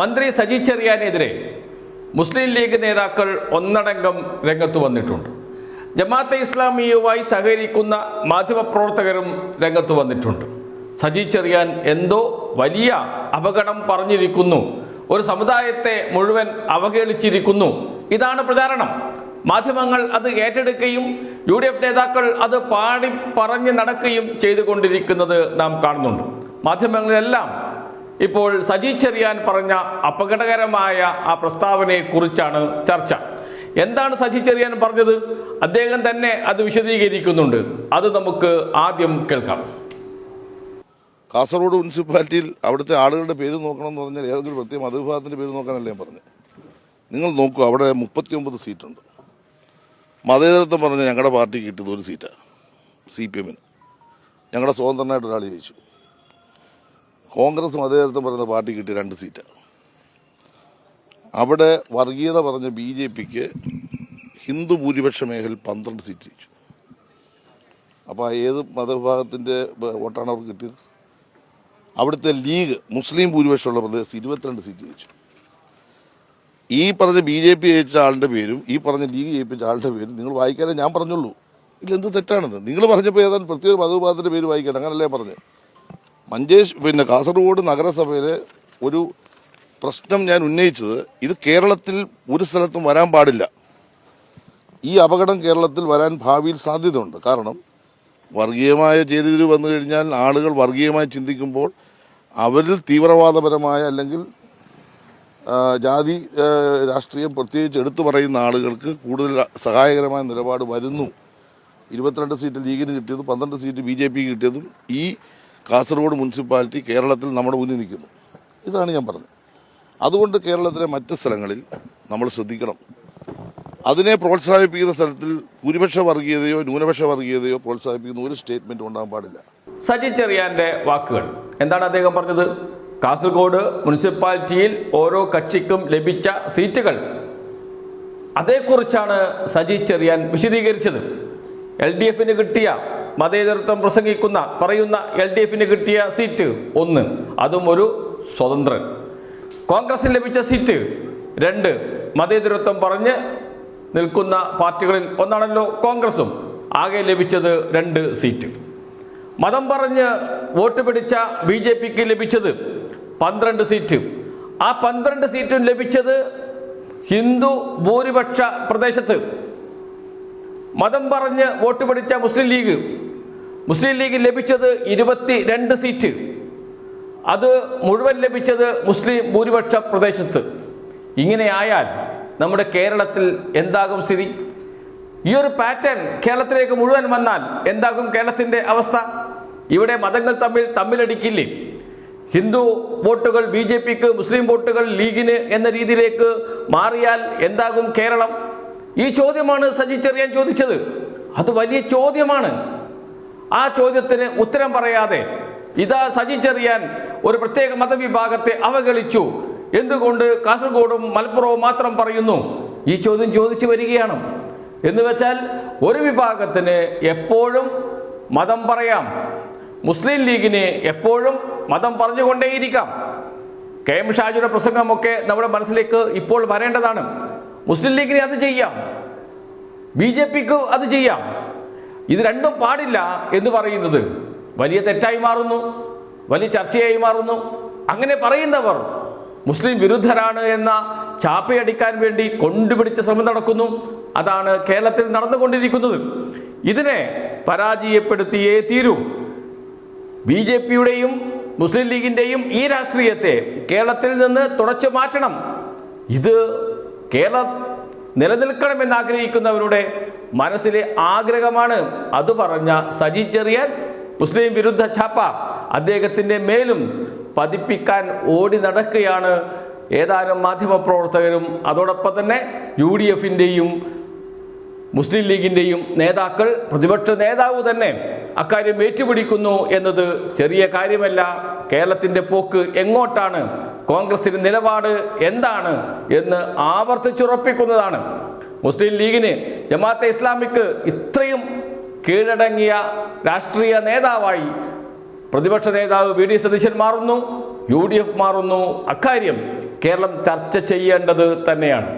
മന്ത്രി സജി ചെറിയാനെതിരെ മുസ്ലിം ലീഗ് നേതാക്കൾ ഒന്നടങ്കം രംഗത്ത് വന്നിട്ടുണ്ട്. ജമാഅത്തെ ഇസ്ലാമിയുമായി സഹകരിക്കുന്ന മാധ്യമപ്രവർത്തകരും രംഗത്ത് വന്നിട്ടുണ്ട്. സജി ചെറിയാൻ എന്തോ വലിയ അപകടം പറഞ്ഞിരിക്കുന്നു. ഒരു സമുദായത്തെ മുഴുവൻ അവഹേളിച്ചിരിക്കുന്നു. ഇതാണ് പ്രചാരണം. മാധ്യമങ്ങൾ അത് ഏറ്റെടുക്കുകയും യു ഡി എഫ് നേതാക്കൾ അത് പാടി പറഞ്ഞ് നടക്കുകയും ചെയ്തുകൊണ്ടിരിക്കുന്നത് നാം കാണുന്നുണ്ട്. മാധ്യമങ്ങളെല്ലാം ഇപ്പോൾ സജി ചെറിയാൻ പറഞ്ഞ അപകടകരമായ ആ പ്രസ്താവനയെ കുറിച്ചാണ് ചർച്ച. എന്താണ് സജി ചെറിയാൻ പറഞ്ഞത്? അദ്ദേഹം തന്നെ അത് വിശദീകരിക്കുന്നുണ്ട്. അത് നമുക്ക് ആദ്യം കേൾക്കാം. കാസർഗോഡ് മുനിസിപ്പാലിറ്റിയിൽ അവിടുത്തെ ആളുകളുടെ പേര് നോക്കണം എന്ന് പറഞ്ഞാൽ ഏതെങ്കിലും പ്രത്യേക മതവിഭാഗത്തിന്റെ പേര് നോക്കാനല്ലേ ഞാൻ പറഞ്ഞത്. നിങ്ങൾ നോക്കൂ അവിടെ മുപ്പത്തിയൊമ്പത് സീറ്റുണ്ട്. മതേതരത്വം പറഞ്ഞാൽ ഞങ്ങളുടെ പാർട്ടിക്ക് കിട്ടിയത് ഒരു സീറ്റാണ് സി പി എമ്മിന്. ഞങ്ങളുടെ സ്വതന്ത്രനായിട്ട് ഒരാൾ ജയിച്ചു. കോൺഗ്രസ് മതേതരത്വം പറയുന്ന പാർട്ടി കിട്ടിയ രണ്ട് സീറ്റ്. അവിടെ വർഗീയത പറഞ്ഞ ബി ജെ പിക്ക് ഹിന്ദു ഭൂരിപക്ഷ മേഖലയിൽ പന്ത്രണ്ട് സീറ്റ് ജയിച്ചു. അപ്പോൾ ഏത് മതവിഭാഗത്തിന്റെ വോട്ടാണ് അവർക്ക് കിട്ടിയത്? അവിടുത്തെ ലീഗ് മുസ്ലിം ഭൂരിപക്ഷമുള്ള പ്രദേശത്ത് ഇരുപത്തിരണ്ട് സീറ്റ് ജയിച്ചു. ഈ പറഞ്ഞ ബി ജെ പി ജയിച്ച ആളുടെ പേരും ഈ പറഞ്ഞ ലീഗ് ജയിപ്പിച്ച ആളുടെ പേരും നിങ്ങൾ വായിക്കാനേ ഞാൻ പറഞ്ഞുള്ളൂ. ഇതിലെന്ത് തെറ്റാണെന്ന്? നിങ്ങൾ പറഞ്ഞപ്പോൾ ഏതാണ്ട് പ്രത്യേക മതവിഭാഗത്തിന്റെ പേര് വായിക്കാൻ അങ്ങനല്ലേ പറഞ്ഞത്. മഞ്ചേഷ് പിന്നെ കാസർഗോഡ് നഗരസഭയിൽ ഒരു പ്രശ്നം ഞാൻ ഉന്നയിച്ചത് ഇത് കേരളത്തിൽ ഒരു സ്ഥലത്തും വരാൻ പാടില്ല. ഈ അപകടം കേരളത്തിൽ വരാൻ ഭാവിയിൽ സാധ്യതയുണ്ട്. കാരണം വർഗീയമായ ചെയ്തിരി വന്നു കഴിഞ്ഞാൽ ആളുകൾ വർഗീയമായി ചിന്തിക്കുമ്പോൾ അവരിൽ തീവ്രവാദപരമായ അല്ലെങ്കിൽ ജാതി രാഷ്ട്രീയം പ്രത്യേകിച്ച് എടുത്തു പറയുന്ന ആളുകൾക്ക് കൂടുതൽ സഹായകരമായ നിലപാട് വരുന്നു. ഇരുപത്തിരണ്ട് സീറ്റ് ലീഗിന് കിട്ടിയതും പന്ത്രണ്ട് സീറ്റ് ബി ജെ പിക്ക് കിട്ടിയതും ഈ കാസർഗോഡ് മുനിസിപ്പാലിറ്റി കേരളത്തിൽ നമ്മുടെ മുന്നിൽ നിൽക്കുന്നു. ഇതാണ് ഞാൻ പറഞ്ഞത്. അതുകൊണ്ട് കേരളത്തിലെ മറ്റ് സ്ഥലങ്ങളിൽ നമ്മൾ ശ്രദ്ധിക്കണം. അതിനെ പ്രോത്സാഹിപ്പിക്കുന്ന സ്ഥലത്തിൽ ഭൂരിപക്ഷ വർഗീയതയോ ന്യൂനപക്ഷ വർഗീയതയോ പ്രോത്സാഹിപ്പിക്കുന്ന ഒരു സ്റ്റേറ്റ്മെന്റ് ഉണ്ടാകാൻ പാടില്ല. സജി ചെറിയാന്റെ വാക്കുകൾ. എന്താണ് അദ്ദേഹം പറഞ്ഞത്? കാസർഗോഡ് മുനിസിപ്പാലിറ്റിയിൽ ഓരോ കക്ഷിക്കും ലഭിച്ച സീറ്റുകൾ. അതേക്കുറിച്ചാണ് സജി ചെറിയാൻ വിശദീകരിച്ചത്. എൽ ഡി എഫിന് കിട്ടിയ മതേതരത്വം പ്രസംഗിക്കുന്ന പറയുന്ന എൽ ഡി എഫിന് കിട്ടിയ സീറ്റ് ഒന്ന്. അതും ഒരു സ്വതന്ത്രൻ. കോൺഗ്രസിന് ലഭിച്ച സീറ്റ് രണ്ട്. മതേതരത്വം പറഞ്ഞ് നിൽക്കുന്ന പാർട്ടികളിൽ ഒന്നാണല്ലോ കോൺഗ്രസും. ആകെ ലഭിച്ചത് രണ്ട് സീറ്റ്. മതം പറഞ്ഞ് വോട്ട് പിടിച്ച ബി ജെ പിക്ക് ലഭിച്ചത് പന്ത്രണ്ട് സീറ്റ്. ആ പന്ത്രണ്ട് സീറ്റും ലഭിച്ചത് ഹിന്ദു ഭൂരിപക്ഷ പ്രദേശത്ത്. മതം പറഞ്ഞ് വോട്ട് പിടിച്ച മുസ്ലിം ലീഗ് മുസ്ലിം ലീഗ് ലഭിച്ചത് ഇരുപത്തി രണ്ട് സീറ്റ്. അത് മുഴുവൻ ലഭിച്ചത് മുസ്ലിം ഭൂരിപക്ഷ പ്രദേശത്ത്. ഇങ്ങനെയായാൽ നമ്മുടെ കേരളത്തിൽ എന്താകും സ്ഥിതി? ഈ ഒരു പാറ്റേൺ കേരളത്തിലേക്ക് മുഴുവൻ വന്നാൽ എന്താകും കേരളത്തിന്റെ അവസ്ഥ? ഇവിടെ മതങ്ങൾ തമ്മിൽ തമ്മിലടിക്കില്ലേ? ഹിന്ദു വോട്ടുകൾ ബി ജെ പിക്ക് മുസ്ലിം വോട്ടുകൾ ലീഗിന് എന്ന രീതിയിലേക്ക് മാറിയാൽ എന്താകും കേരളം? ഈ ചോദ്യമാണ് സജി ചെറിയാൻ ചോദിച്ചത്. അത് വലിയ ചോദ്യമാണ്. ആ ചോദ്യത്തിന് ഉത്തരം പറയാതെ ഇതാ സജി ചെറിയാൻ ഒരു പ്രത്യേക മതവിഭാഗത്തെ അവഗണിച്ചു. എന്തുകൊണ്ട് കാസർഗോഡും മലപ്പുറവും മാത്രം പറയുന്നു? ഈ ചോദ്യം ചോദിച്ചു വരികയാണ്. എന്ന് വെച്ചാൽ ഒരു വിഭാഗത്തിന് എപ്പോഴും മതം പറയാം. മുസ്ലിം ലീഗിന് എപ്പോഴും മതം പറഞ്ഞുകൊണ്ടേയിരിക്കാം. കെ എം ഷാജിയുടെ പ്രസംഗമൊക്കെ നമ്മുടെ മനസ്സിലേക്ക് ഇപ്പോൾ വരേണ്ടതാണ്. മുസ്ലിം ലീഗിന് അത് ചെയ്യാം. ബി ജെ പിക്ക് അത് ചെയ്യാം. ഇത് രണ്ടും പാടില്ല എന്ന് പറയുന്നത്. വലിയ തെറ്റായി മാറുന്നു വലിയ ചർച്ചയായി മാറുന്നു. അങ്ങനെ പറയുന്നവർ മുസ്ലിം വിരുദ്ധരാണ് എന്ന ചാപ്പയടിക്കാൻ വേണ്ടി കൊണ്ടുപിടിച്ച ശ്രമം നടക്കുന്നു. അതാണ് കേരളത്തിൽ നടന്നുകൊണ്ടിരിക്കുന്നത്. ഇതിനെ പരാജയപ്പെടുത്തിയേ തീരൂ. ബി ജെ പിയുടെയും മുസ്ലിം ലീഗിന്റെയും ഈ രാഷ്ട്രീയത്തെ കേരളത്തിൽ നിന്ന് തുടച്ചു മാറ്റണം. ഇത് കേരള നിലനിൽക്കണമെന്ന് ആഗ്രഹിക്കുന്നവരുടെ മനസ്സിലെ ആഗ്രഹമാണ്. അത് പറഞ്ഞ സജി ചെറിയാൻ മുസ്ലിം വിരുദ്ധ ഛാപ്പ അദ്ദേഹത്തിന്റെ മേലും പതിപ്പിക്കാൻ ഓടി നടക്കുകയാണ്. ഏതാനും മാധ്യമപ്രവർത്തകരും അതോടൊപ്പം തന്നെ യു ഡി എഫിന്റെയും മുസ്ലിം ലീഗിന്റെയും നേതാക്കൾ പ്രതിപക്ഷ നേതാവ് തന്നെ അക്കാര്യം ഏറ്റുപിടിക്കുന്നു എന്നത് ചെറിയ കാര്യമല്ല. കേരളത്തിന്റെ പോക്ക് എങ്ങോട്ടാണ്? കോൺഗ്രസിന്റെ നിലപാട് എന്താണ് എന്ന് ആവർത്തിച്ചുറപ്പിക്കുന്നതാണ്. മുസ്ലിം ലീഗിന് ജമാഅത്തെ ഇസ്ലാമിക്ക് ഇത്രയും കീഴടങ്ങിയ രാഷ്ട്രീയ നേതാവായി പ്രതിപക്ഷ നേതാവ് വി ഡി സതീശൻ മാറുന്നു യു ഡി എഫ് മാറുന്നു. അക്കാര്യം കേരളം ചർച്ച ചെയ്യേണ്ടത് തന്നെയാണ്.